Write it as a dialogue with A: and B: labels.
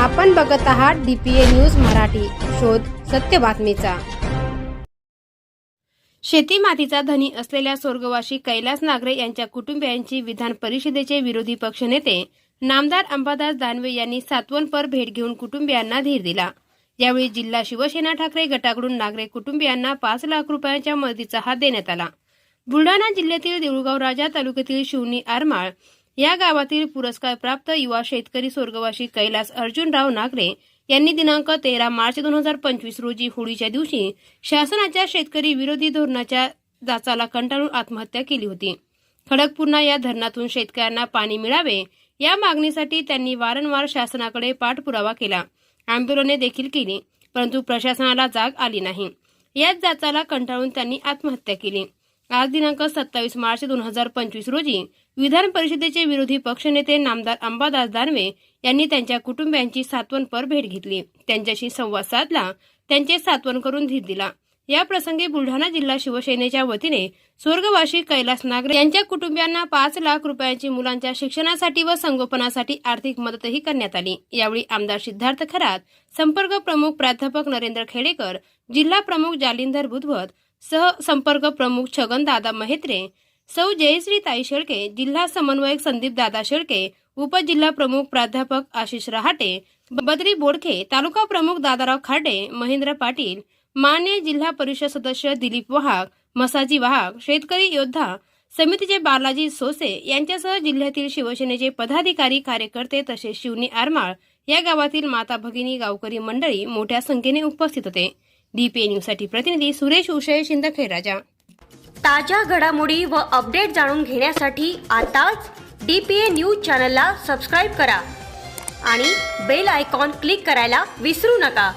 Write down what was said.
A: आपण बघत आहात डीपीए न्यूज मराठी. शोध सत्य बातमीचा. शेती मातीचा धनी असलेल्या स्वर्गवासी कैलास नागरे यांच्या कुटुंबियांची विधान परिषदेचे विरोधी पक्षनेते नामदार अंबादास दानवे यांनी सातवनपर भेट घेऊन कुटुंबियांना धीर दिला. यावेळी जिल्हा शिवसेना ठाकरे गटाकडून नागरे कुटुंबियांना पाच लाख रुपयांच्या मदतीचा हात देण्यात आला. बुलढाणा जिल्ह्यातील देऊळगाव राजा तालुक्यातील शिवनी आरमाळ या गावातील पुरस्कार प्राप्त युवा शेतकरी स्वर्गवासी कैलास अर्जुनराव नागरे यांनी दिनांक तेरा मार्च दोन हजार पंचवीस रोजी होळीच्या दिवशी शासनाच्या शेतकरी विरोधी धोरणाच्या जाचाला कंटाळून आत्महत्या केली होती. खडकपूर्णा या धरणातून शेतकऱ्यांना पाणी मिळावे या मागणीसाठी त्यांनी वारंवार शासनाकडे पाठपुरावा केला. आंदोलने देखील केली परंतु प्रशासनाला जाग आली नाही. याच जाचाला कंटाळून त्यांनी आत्महत्या केली. आज दिनांक सत्तावीस मार्च दोन हजार पंचवीस रोजी विधान परिषदेचे विरोधी पक्षनेते नामदार अंबादास दानवे यांनी त्यांच्या कुटुंबियांची सातवनपर भेट घेतली. त्यांच्याशी संवाद साधला. त्यांचे सातवन करून धीर दिला. या प्रसंगी बुलढाणा जिल्हा शिवसेनेच्या वतीने स्वर्गवासी कैलास नागरे यांच्या कुटुंबियांना पाच लाख रुपयांची मुलांच्या शिक्षणासाठी व संगोपनासाठी आर्थिक मदतही करण्यात आली. यावेळी आमदार सिद्धार्थ खरात संपर्क प्रमुख प्राध्यापक नरेंद्र खेडेकर जिल्हा प्रमुख जालिंदर बुधवत सह संपर्क प्रमुख छगन दादा महेत्रे सौ जयश्री ताई शेळके जिल्हा समन्वयक संदीप दादा शेळके उपजिल्हा प्रमुख प्राध्यापक आशिष रहाटे बद्री बोडखे तालुका प्रमुख दादाराव खाडे महेंद्र पाटील मान्य जिल्हा परिषद सदस्य दिलीप वाहक मसाजी वाहक शेतकरी योद्धा समितीचे बालाजी सोसे यांच्यासह जिल्ह्यातील शिवसेनेचे पदाधिकारी कार्यकर्ते तसेच शिवनी आरमाळ या गावातील माता भगिनी गावकरी मंडळी मोठ्या संख्येने उपस्थित होते. डीपीए न्यूजसाठी प्रतिनिधी सुरेश उषय शिंदखेड
B: ताज्या घडामोडी व अपडेट जाणून घेण्यासाठी आताच डी पी ए न्यूज चॅनलला सबस्क्राईब करा आणि बेल आयकॉन क्लिक करायला विसरू नका.